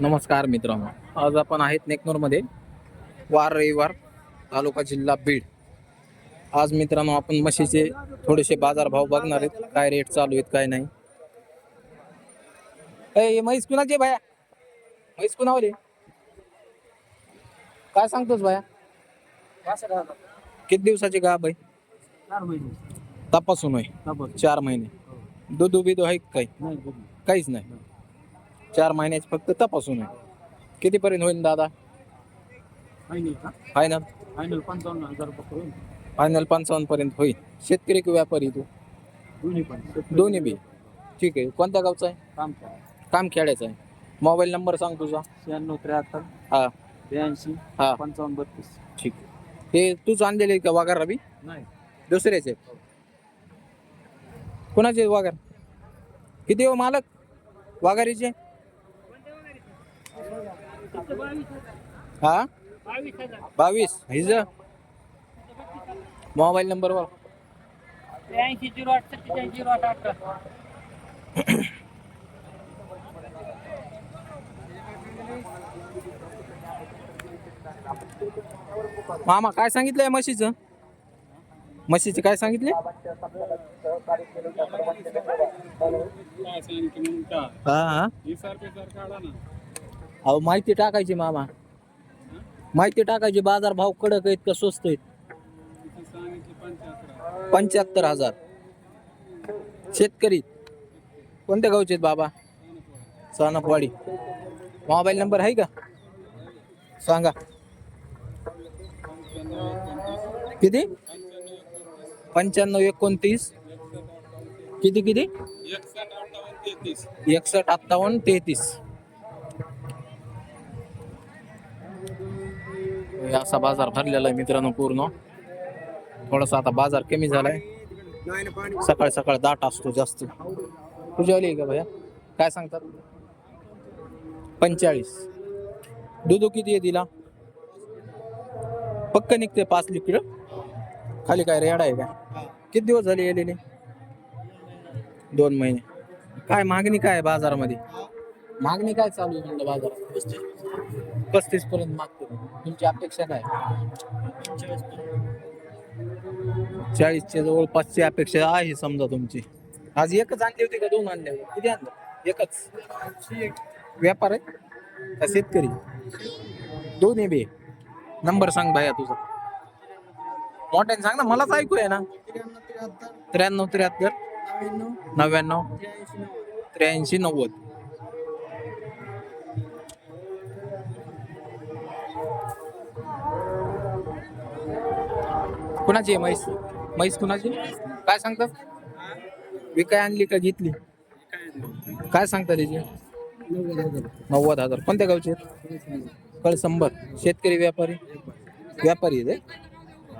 नमस्कार मित्रांनो. आज आपण आहेत नेकनूरमध्ये. वार रविवार तालुका जिल्हा बीड. आज मित्रांनो आपण म्हशीचे थोडेसे बाजारभाव बघणार आहेत. काय रेट चालू आहेत काय नाही. ए म्हैस कुणाचे बाया म्हैस कुणावले काय सांगतोस बाया किती दिवसाची चार महिने तपासून होय. चार महिने. दूध बिदू आहे का काही. काहीच नाही. चार महिन्याची फक्त तपासून आहे. कितीपर्यंत होईल दादा? का? फायनल फायनल पंचावन्न हजार रुपये होईल. फायनल पंचावन्न पर्यंत होईल. शेतकरी की व्यापारी तू? दोन्ही पण. दोन्ही बी. ठीक आहे. कोणत्या गावचा आहे? काम काम खेळायचं आहे. मोबाईल नंबर सांग तुझा. शहाण्णव त्र्याहत्तर. हा. ब्याऐंशी. हा. पंचावन्न बत्तीस. ठीक. आहे हे तूच आणलेले आहे का वाघार रवी? नाही. दुसऱ्याचे? कोणाचे वाघार? किती हो मालक? वाघारीचे? हा? बावीस हिज? मोबाईल नंबरवर. ब्याऐंशी झिरो आठ सत्तेचाळीस झिरो आठ अठरा. मामा काय सांगितलंय म्हशीचं? म्हशीचं काय सांगितले? हा हा. अहो माहिती टाकायची मामा. माहिती टाकायची बाजार भाव कडक आहेत का स्वस्त आहेत? पंच्याहत्तर हजार. शेतकरी कोणत्या गावचे आहेत बाबा? सानपवाडी मोबाईल नंबर आहे का? सांगा. किती? पंच्याण्णव एकोणतीस. किती किती? एकसष्ट अठ्ठावन्न तेहतीस. हे असा बाजार भरलेला आहे मित्रांनो पूर्ण. थोडासा आता बाजार कमी झालाय. सकाळ सकाळ दाट असतो जास्त. तुझ्यावाली आली का भैया? काय सांगतात? पंचेचाळीस. दूध किती आहे तिला? पक्क निघते पाच लिटर. खाली काय रेडा आहे का? किती दिवस झाले गेलेले दोन महिने. काय मागणी काय आहे बाजारामध्ये? मागणी काय चालू आहे म्हणलं बाजारात? पस्तीस पर्यंत मागतो. तुमची अपेक्षा काय? चाळीसच्या जवळपासची अपेक्षा आहे समजा तुमची. आज एकच आणली होती का दोन आणले होते किती आणलं एकच. व्यापार आहे? का शेतकरी? दोन्ही बी. नंबर सांग भाया तुझा. मोठ्याने सांग ना मलाच ऐकू आहे ना. त्र्याण्णव त्र्याहत्तर. नव्याण्णव. त्र्याऐंशी नव्वद. कुणाची आहे म्हैस? म्हैस कुणाची? काय सांगतात विकाय आणली का घेतली? काय सांगता त्याची? नव्वद हजार. कोणत्या गावचे कळसंबर शेतकरी व्यापारी? व्यापारी आहे ते?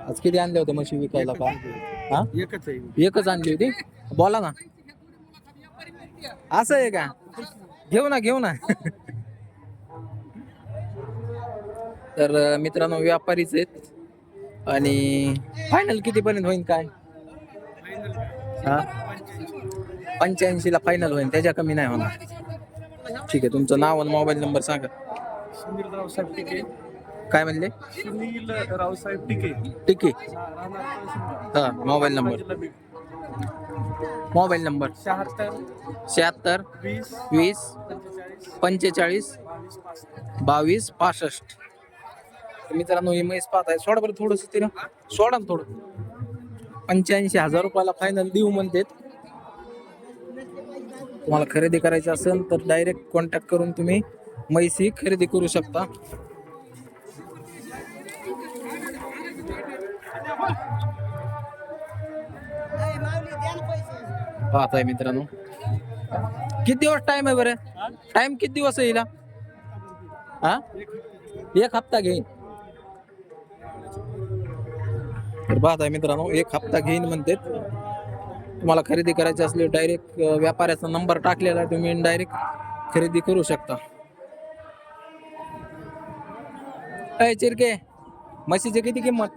आज किती आणले होते म्हशी विकायला का? हा? एकच आणली होती? बोला ना. असं आहे का? घेऊ ना घेऊ ना. तर मित्रांनो व्यापारीच आहेत. आणि फायनल किती पर्यंत होईल काय? हा? पंच्याऐंशी ला फायनल होईल त्याच्या कमी नाही होणार. ठीक आहे तुमचं नाव आणि मोबाईल नंबर सांगा. सुनील रावसाहेब टिके. काय म्हणले? सुनील रावसाहेब टिके. टिके. हा मोबाईल नंबर मोबाईल नंबर शहात्तर. शहात्तर. वीस. वीस. पंचेचाळीस. बावीस. पासष्ट. मित्रांनो ही म्हैस पाहत आहे सोडा बरं थोडस तिला सोडा ना थोडं. पंच्याऐंशी हजार रुपयाला फायनल देऊ म्हणतात तुम्हाला खरेदी करायची असेल तर डायरेक्ट कॉन्टॅक्ट करून तुम्ही म्हैस ही खरेदी करू शकता. पाहत आहे मित्रांनो. किती दिवस टाइम आहे बरं? टाइम किती दिवस आहे हिला? हा? एक हप्ता घेईन. तर पाहत आहे मित्रांनो एक हप्ता घेईन म्हणते तुम्हाला खरेदी करायची असली डायरेक्ट व्यापाऱ्याचा नंबर टाकलेला आहे तुम्ही डायरेक्ट खरेदी करू शकता. अय चिरके म्हशीची किती किंमत?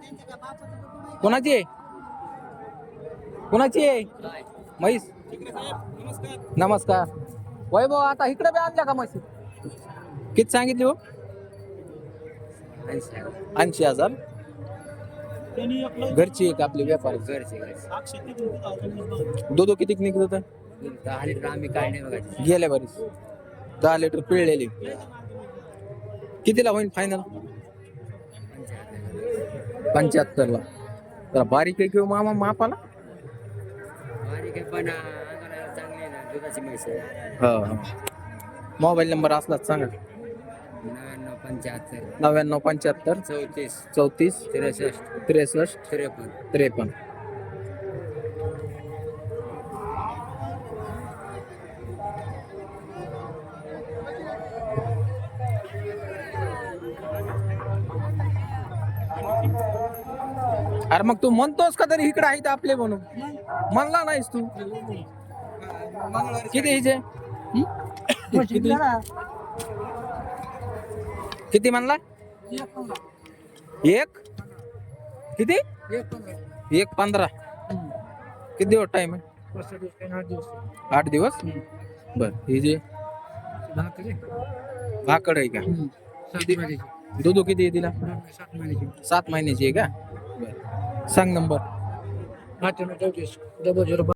कोणाची? आहे कोणाची? आहे म्हैस? नमस्कार. वैभव आता इकडे बी आणल्या का म्हशी? किती सांगितली हो? ऐंशी ऐंशी हजार. घरची एक आपली व्यापारी. घरचे घरचे. दूध किती निघत होतं दहा लिटर आम्ही काढणे बघायचे गेल्या बारीस. दहा लिटर पिळलेली. कितीला होईल फायनल पंच्याहत्तरला. तर बारीक आहे किंवा मामा मापाला? बारीक आहे पण अंगाला चांगली आहे ना दुधाची म्हैस आहे. हा. मोबाईल नंबर असलाच सांगा. नव्याण्णव पंच्याहत्तर. नव्याण्णव पंच्याहत्तर. चौतीस. चौतीस. त्रेसष्ट. त्रेसष्ट. त्रेपन्न. त्रेपन्न. अरे मग तू म्हणतोस का तरी इकडे आहेत आपले म्हणून? म्हणला नाहीस तू. किती हिचे? किती? किती म्हणला? एक? किती? एक पंधरा. किती दिवस टाइम आहे आठ दिवस? बर, ही जे भाकड आहे का? दूध किती आहे तिला? सात महिन्याची आहे का? सांग नंबर डबल झिरो